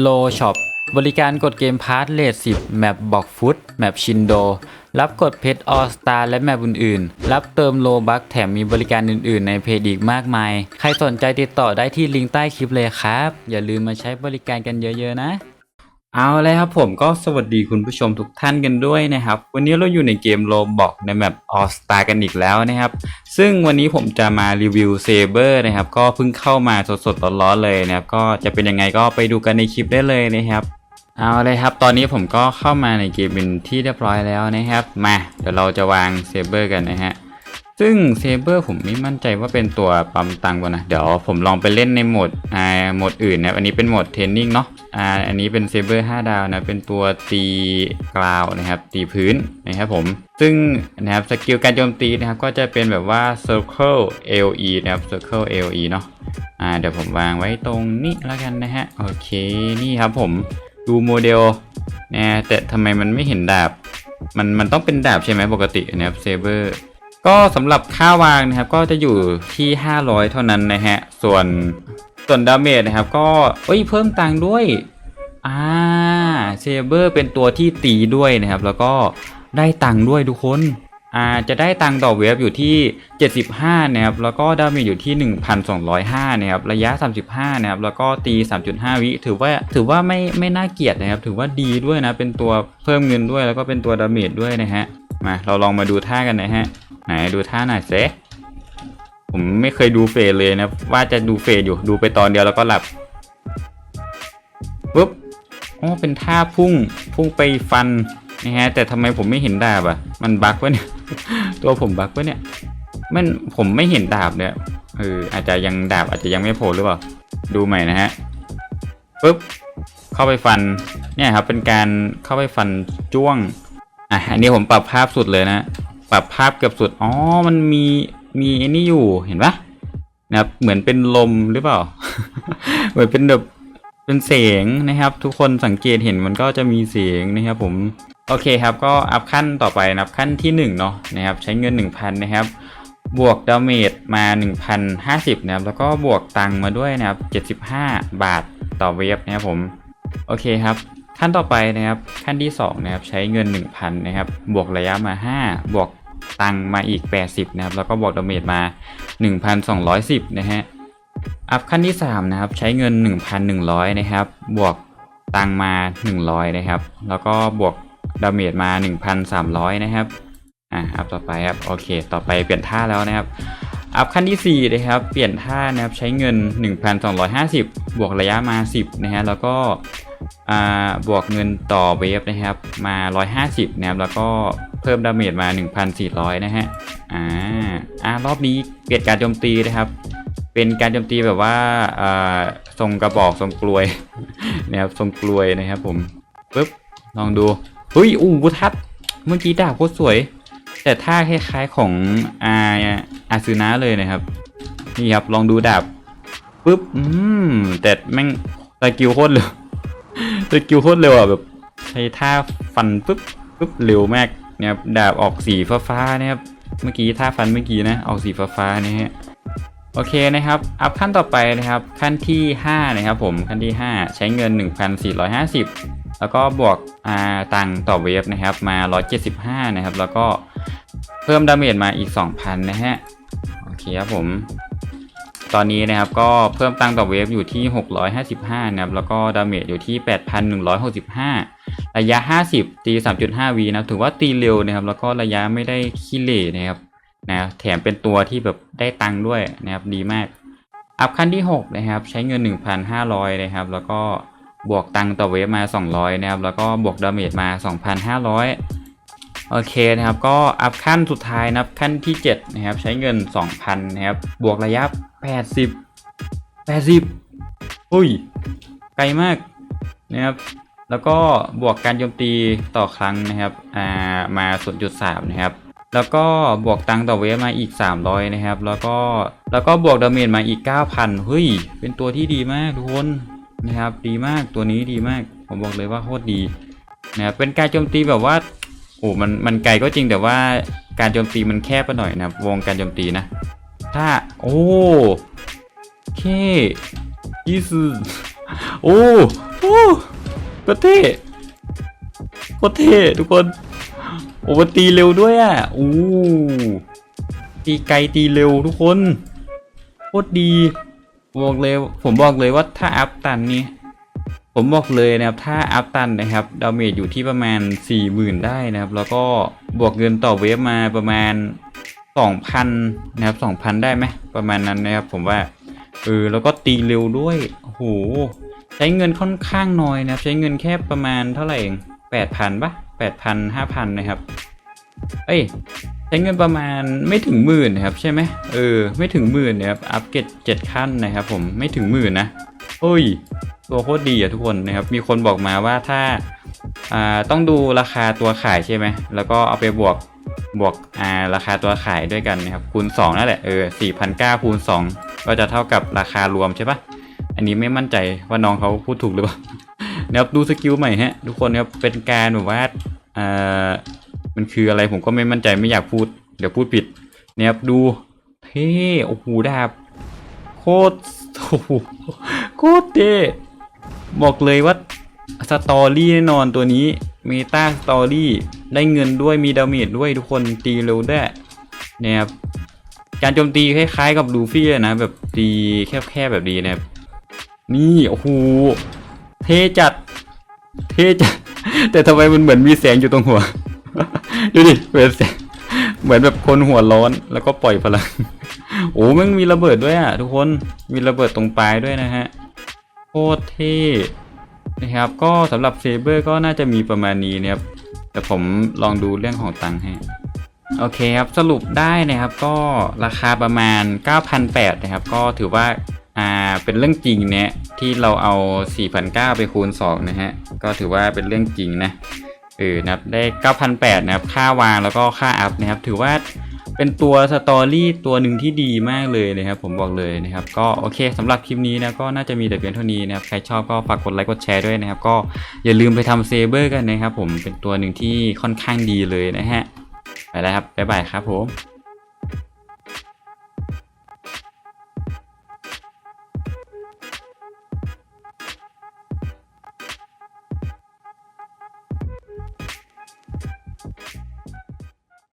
โลช็อปบริการกดเกมพาร์ทเลท10แมปบอกฟุตแมปชินโด รับกดเพชรออสตาและแมปอื่นๆ รับเติมโลบัคแถมมีบริการอื่นๆ ในเพจอีกมากมาย ใครสนใจติดต่อได้ที่ลิงก์ใต้คลิปเลยครับ อย่าลืมมาใช้บริการกันเยอะๆนะ เอาเลยครับผมก็สวัสดีคุณผู้ชมทุกท่านกันด้วยนะครับ วันนี้เราอยู่ในเกมโลบอกในแมปออสตากันอีกแล้วนะครับ ซึ่งวันนี้ผมจะมารีวิวเซเบอร์นะครับ ก็เพิ่งเข้ามาสดๆร้อนๆเลยนะครับ ก็จะเป็นยังไงก็ไปดูกันในคลิปได้เลยนะครับ เอาเลยครับ ตอนนี้ผมก็เข้ามาในเกมเป็นที่เรียบร้อยแล้วนะครับ มาเดี๋ยวเราจะวางเซเบอร์กันนะฮะ ซึ่งเซเบอร์ผมไม่มั่นใจว่าเป็นตัวปั๊มตังค์ก่อนนะ เดี๋ยวผมลองไปเล่นในโหมดอ่าโหมดอื่นนะ อันนี้เป็นโหมดเทรนนิ่งเนาะอ่าอันนี้เป็นเซเบอร์5ดาวนะ เป็นตัวตีกราวนะครับ ตีพื้นนะครับผม ซึ่งนะครับสกิลการโจมตีนะครับ ก็จะเป็นแบบว่า circle AOE นะครับ circle AOE เนาะอ่าเดี๋ยวผมวางไว้ตรงนี้แล้วกันนะฮะ โอเค นี่ครับผมดูโมเดลนะแต่ทำไมมันไม่เห็นดาบ มันมันต้องเป็นดาบใช่ไหมปกตินะครับเซเบอร์ ก็สำหรับค่าวางนะครับก็จะอยู่ที่ 500 เท่านั้นนะฮะ ส่วนส่วนดาเมจนะครับก็เอ้ยเพิ่มตังค์ด้วยอ่าเซเบอร์เป็นตัวที่ตีด้วยนะครับ แล้วก็ได้ตังค์ด้วยทุกคนอ่าจะได้ตังค์ต่อเวฟอยู่ที่ 75นะครับแล้วก็ดาเมจอยู่ที่ 1,205นะครับระยะ 35นะครับแล้วก็ตี 3.5 วิถือว่าถือว่าไม่ไม่น่าเกลียดนะครับ ถือว่าดีด้วยนะเป็นตัวเพิ่มเงินด้วยแล้วก็เป็นตัวดาเมจด้วยนะฮะ มาเราลองมาดูท่ากันนะฮะ ไหนดูท่าหน่อยเซผมไม่เคยดูเฟสเลยนะ ว่าจะดูเฟสอยู่ดูไปตอนเดียวแล้วก็หลับปุ๊บอ๋อเป็นท่าพุ่งพุ่งไปฟันนะฮะแต่ทำไมผมไม่เห็นดาบอะ มันบั๊กวะเนี่ย ตัวผมบั๊กวะเนี่ย มันผมไม่เห็นดาบเนี่ยเอออาจจะยังดาบอาจจะยังไม่โผล่หรือเปล่า ดูใหม่นะฮะปุ๊บเข้าไปฟันเนี่ยครับเป็นการเข้าไปฟันจ้วง อะอันนี้ผมปรับภาพสุดเลยนะ ปรับภาพเกือบสุด อ๋อ มันมีมีไอ้นี่อยู่เห็นปะนะครับ เหมือนเป็นลมหรือเปล่า เหมือนเป็นแบบเป็นเสียงนะครับ ทุกคนสังเกตเห็นมันก็จะมีเสียงนะครับ ผมโอเคครับก็อัพขั้นต่อไปนะครับขั้นที่1เนาะนะครับใช้เงิน 1,000 นะครับ บวกดาเมจมา 1,050 นะครับแล้วก็บวกตังมาด้วยนะครับ75 บาทต่อเวฟนะครับผม โอเคครับ ขั้นต่อไปนะครับขั้นที่2นะครับใช้เงิน 1,000นะครับบวกระยะมา 5 บวกตังมาอีก 80นะครับแล้วก็บวกดาเมจมา 1,210นะฮะอัพขั้นที่3นะครับใช้เงิน 1,100นะครับบวกตังมา 100นะครับแล้วก็บวกดาเมจมา 1,300นะครับอ่าอัพต่อไปครับโอเค ต่อไปเปลี่ยนท่าแล้วนะครับ อัพขั้นที่ 4 นะครับ เปลี่ยนท่านะครับใช้เงิน 1,250 บวกระยะมา 10 นะฮะ แล้วก็บวกเงินต่อเวฟนะครับ มา 150 นะครับ แล้วก็เพิ่มดาเมจมา 1,400 นะฮะ อ่า อ่ารอบนี้เปลี่ยนการโจมตีนะครับ เป็นการโจมตีแบบว่าอ่าทรงกระบอกทรงกลวยนะครับทรงกลวยนะครับผมปึ๊บ ลองดู เฮ้ยอู้บุทัด เมื่อกี้ดาบโคตรสวย แต่ท่าคล้ายๆของอ่า อาซึนะเลยนะครับ นี่ครับลองดูดาบปึ๊บอืมแต่แม่งสกิลโคตรเร็วสกิลโคตรเร็วอะแบบใช้ท่าฟันปึ๊บปึ๊บเร็วมากนี่ครับดาบออกสีฟ้าๆนะครับเมื่อกี้ท่าฟันเมื่อกี้นะออกสีฟ้าๆนี่ฮะโอเคนะครับ อัพขั้นต่อไปนะครับ ขั้นที่ 5 นะครับผม ขั้นที่ 5 ใช้เงิน 1,450 แล้วก็บวกอ่าตังต่อเวฟนะครับ มา 175 นะครับ แล้วก็ เพิ่มดาเมจมาอีก 2,000 นะฮะ โอเคครับผม ตอนนี้นะครับก็เพิ่มตังต่อเวฟอยู่ที่ 655 นะครับ แล้วก็ดาเมจอยู่ที่ 8,165 ระยะ 50 ตี 3.5 วีนะถือว่าตีเร็วนะครับ แล้วก็ระยะไม่ได้ขี้เหร่นะครับนะแถมเป็นตัวที่แบบได้ตังด้วยนะครับดีมาก อัพขั้นที่ 6 นะครับ ใช้เงิน 1,500 นะครับ แล้วก็บวกตังต่อเวฟมา 200 นะครับ แล้วก็บวกดาเมจมา 2,500 โอเคนะครับ ก็อัพขั้นสุดท้ายนะครับขั้นที่7นะครับใช้เงิน 2,000นะครับบวกระยะ 80 80อุ้ยไกลมากนะครับแล้วก็บวกการโจมตีต่อครั้งนะครับอ่ามา0.3นะครับแล้วก็บวกตังต่อเวฟมาอีก 300 นะครับ แล้วก็แล้วก็บวกดาเมจมาอีก 9,000เฮ้ย เป็นตัวที่ดีมากทุกคนนะครับ ดีมากตัวนี้ดีมาก ผมบอกเลยว่าโคตรดีนะครับเป็นการโจมตีแบบว่า อ้มันมันไกลก็จริงแต่ว่าการโจมตีมันแคบไปหน่อยนะวงการโจมตีนะ ถ้า โอ้เคยี่สิบโอ้โอ้โคตรเท่โคตรเท่ทุกคน โอ้ตีเร็วด้วยอะโอ้ตีไกลตีเร็วทุกคนโคตรดีบอกเลยผมบอกเลยว่าถ้าอัพตันนี่ ผมบอกเลยนะครับถ้าอัพตันนะครับดาเมจอยู่ที่ประมาณ 40,000 ได้นะครับ แล้วก็บวกเงินต่อเวฟมาประมาณ 2,000 นะครับ 2,000 ได้ไหมประมาณนั้นนะครับ ผมว่าเออแล้วก็ตีเร็วด้วยโอ้โหใช้เงินค่อนข้างน้อยนะครับ ใช้เงินแค่ประมาณเท่าไหร่เอง8,000ปะ8,000 5,000 นะครับ เอ้ยใช้เงินประมาณไม่ถึงหมื่นนะครับ ใช่ไหมเออ ไม่ถึงหมื่นนะครับอัพเกรดเจ็ดขั้นนะครับ ผมไม่ถึงหมื่นนะเฮ้ย ตัวโคตรดีอะทุกคนนะครับมีคนบอกมาว่าถ้าต้องดูราคาตัวขายใช่ไหมแล้วก็เอาไปบวกบวการาคาตัวขายด้วยกันนะครับคูณ2นั่นแหละเออสี่พันเก้าคูณ 2 ก็จะเท่ากับราคารวมใช่ปะอันนี้ไม่มั่นใจว่าน้องเขาพูดถูกหรือเปล่านะครับดูสกิลใหม่ฮะทุกคนนะครับเป็นการแบบว่าอ่ามันคืออะไรผมก็ไม่มั่นใจไม่อยากพูด เดี๋ยวพูดผิดเนี่ยครับดูเท่โอ้โหดาบโคตรโอ้โหโคตรเท่ บอกเลยว่าสตอรี่แน่นอนตัวนี้เมตาสตอรี่ได้เงินด้วยมีดาเมจด้วยทุกคนตีเร็วได้เนี่ยครับการโจมตีคล้ายๆกับลูฟี่เลยนะแบบตีแคบๆแบบดีนะครับนี่โอ้โหเทจัด เทจัด แต่ทำไมมันเหมือนมีแสงอยู่ตรงหัว ดูดิเหมือนแสงเหมือนแบบคนหัวร้อนแล้วก็ปล่อยพลัง โอ้มันมีระเบิดด้วยอะทุกคนมีระเบิดตรงปลายด้วยนะฮะ ตรเท่นะครับ ก็สำหรับเซเบอร์ก็น่าจะมีประมาณนี้นะครับ แต่ผมลองดูเรื่องของตังค์ให้ โอเคครับ สรุปได้นะครับ ก็ราคาประมาณ 9,800นะครับ ก็ถือว่าอ่าเป็นเรื่องจริงเนี่ยที่เราเอา 4,900 ไปคูณ 2 นะฮะ ก็ถือว่าเป็นเรื่องจริงนะเออนะครับได้ 9,800 นะครับ ค่าวางแล้วก็ค่าอัพนะครับ ถือว่า เป็นตัวสตอรี่ตัวหนึ่งที่ดีมากเลยนะครับผมบอกเลยนะครับก็โอเคสำหรับคลิปนี้นะก็น่าจะมีแต่เพียงเท่านี้นะครับใครชอบก็ฝากกดไลค์กดแชร์ด้วยนะครับก็อย่าลืมไปทำเซเบอร์กันนะครับผมเป็นตัวหนึ่งที่ค่อนข้างดีเลยนะฮะไปแล้วครับบ๊ายบายครับผม